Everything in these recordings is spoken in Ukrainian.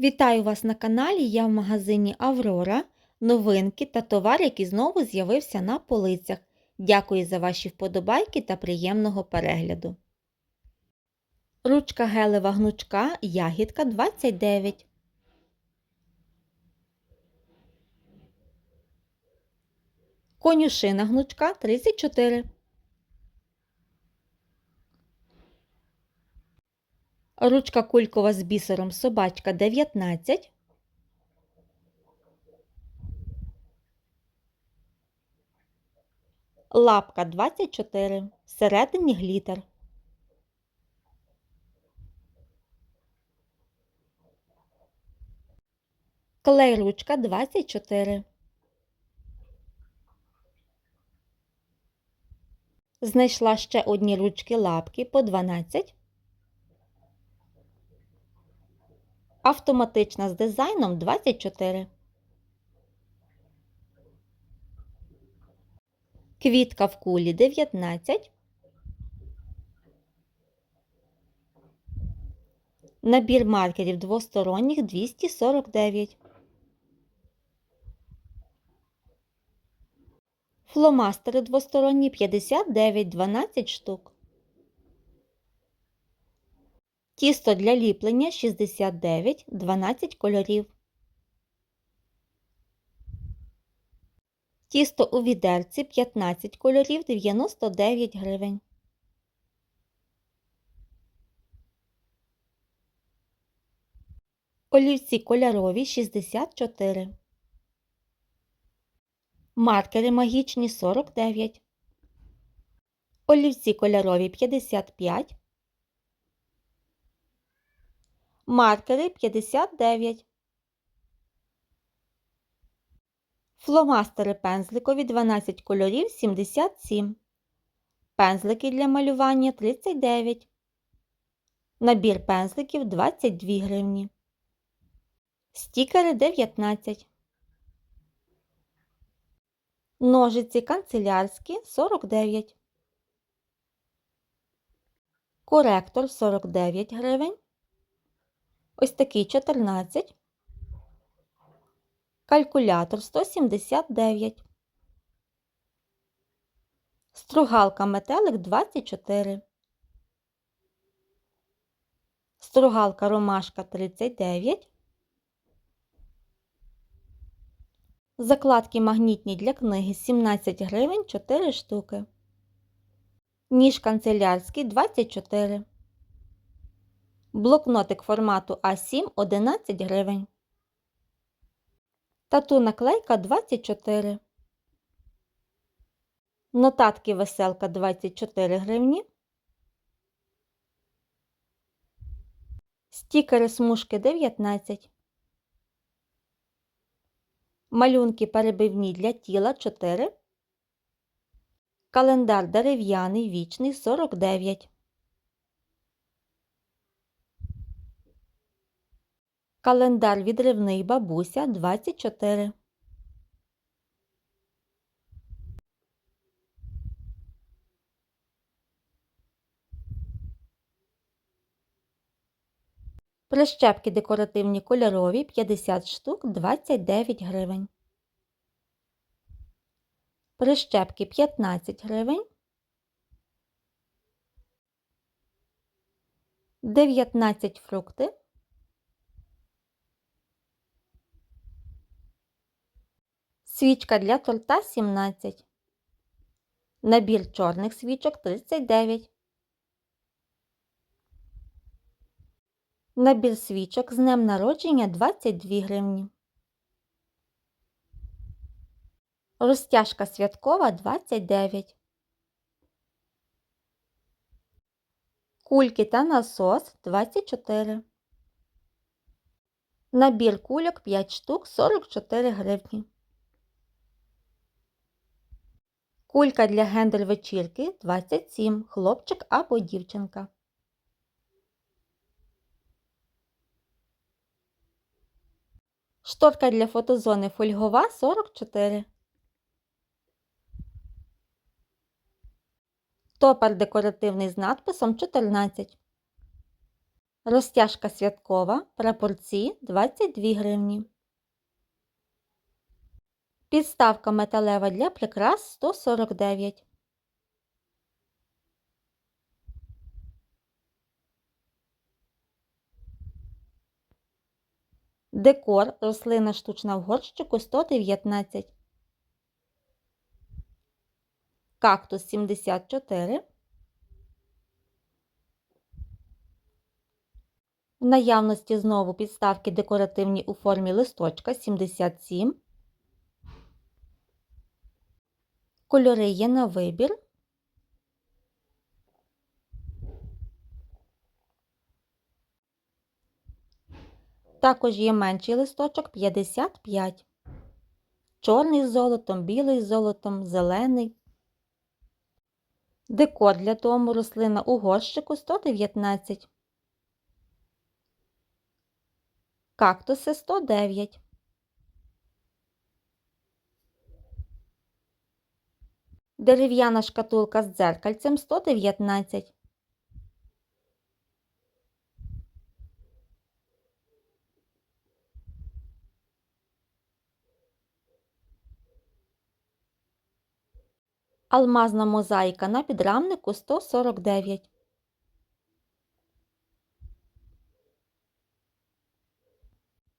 Вітаю вас на каналі. Я в магазині Аврора. Новинки та товар, який знову з'явився на полицях. Дякую за ваші вподобайки та приємного перегляду. Ручка гелева гнучка ягідка 29. Конюшина гнучка 34. Ручка кулькова з бісером собачка 19. Лапка 24. Всередині глітер. Клей ручка 24. Знайшла ще одні ручки лапки по 12. Автоматична з дизайном 24. Квітка в кулі 19. Набір маркерів двосторонніх 249. Фломастери двосторонні 59 12 штук. Тісто для ліплення 69 12 кольорів. Тісто у відерці 15 кольорів 99 гривень. Олівці кольорові 64. Маркери магічні 49. Олівці кольорові 55. Маркери 59. Фломастери пензликові 12 кольорів 77. Пензлики для малювання 39. Набір пензликів 22 гривні. Стікери 19. Ножиці канцелярські 49. Коректор 49 гривень. Ось такий 14. Калькулятор 179. Стругалка метелик 24. Стругалка ромашка 39. Закладки магнітні для книги 17 гривень 4 штуки. Ніж канцелярський 24. Блокнотик формату А7 11 гривень. Тату наклейка 24. Нотатки веселка 24 гривні. Стікери смужки 19. Малюнки перебивні для тіла 4. Календар дерев'яний вічний 49. Календар відривний бабуся 24. Прищепки декоративні кольорові 50 штук 29 гривень. Прищепки 15 гривень. 19 фрукти. Свічка для торта 17. Набір чорних свічок 39. Набір свічок з днем народження 22 гривні. Розтяжка святкова 29. Кульки та насос 24. Набір кульок 5 штук 44 гривні. Кулька для гендер вечірки 27. Хлопчик або дівчинка. Шторка для фотозони фольгова 44. Топер декоративний з надписом 14. Розтяжка святкова, прапорці 22 гривні. Підставка металева для прикрас 149. Декор рослина штучна в горщику 119. Кактус 74. В наявності знову підставки декоративні у формі листочка 77. Кольори є на вибір. Також є менший листочок 55. Чорний з золотом, білий з золотом, зелений. Декор для дому рослина у горщику 119. Кактуси 109. Дерев'яна шкатулка з дзеркальцем 119. Алмазна мозаїка на підрамнику 149.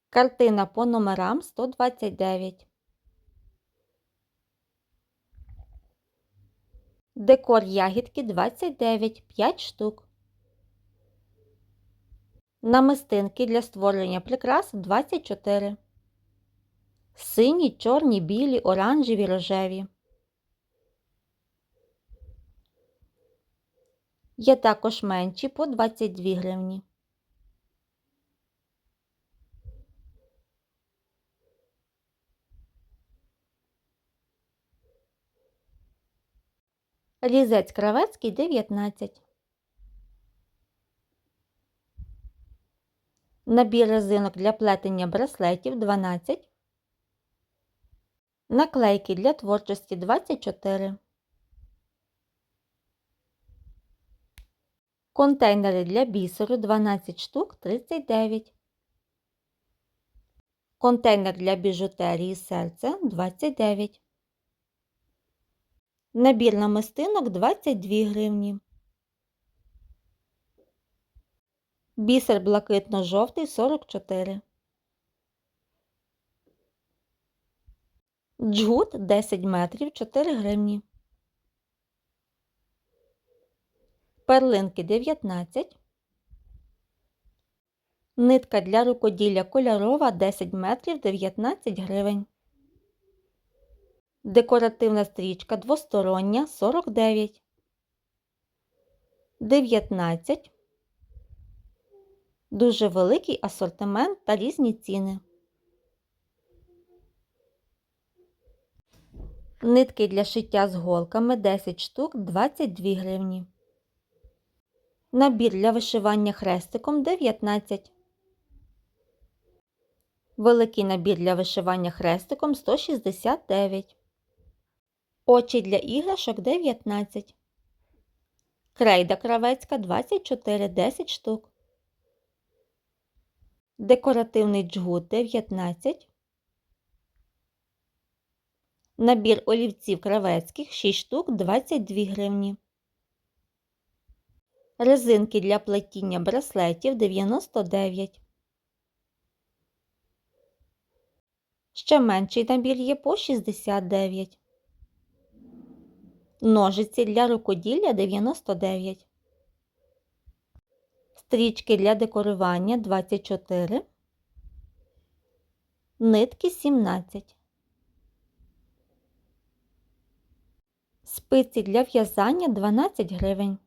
Картина по номерам 129. Декор ягідки 29, 5 штук. Намистинки для створення прикрас 24. Сині, чорні, білі, оранжеві, рожеві. Є також менші по 22 гривні. Різець кравецький 19. Набір резинок для плетення браслетів 12. Наклейки для творчості 24. Контейнери для бісеру 12 штук 39. Контейнер для біжутерії серце 29. Набір намистинок 22 гривні. Бісер блакитно-жовтий 44. Джгут 10 метрів 4 гривні. Перлинки 19. Нитка для рукоділля кольорова 10 метрів 19 гривень. Декоративна стрічка двостороння 49. 19. Дуже великий асортимент та різні ціни. Нитки для шиття з голками 10 штук 22 гривні. Набір для вишивання хрестиком 19. Великий набір для вишивання хрестиком 169. Очі для іграшок 19. Крейда кравецька 24 10 штук. Декоративний джгут 19. Набір олівців кравецьких 6 штук 22 гривні. Резинки для плетіння браслетів 99. Ще менший набір є по 69. Ножиці для рукоділля 99. Стрічки для декорування 24. Нитки 17. Спиці для в'язання 12 гривень.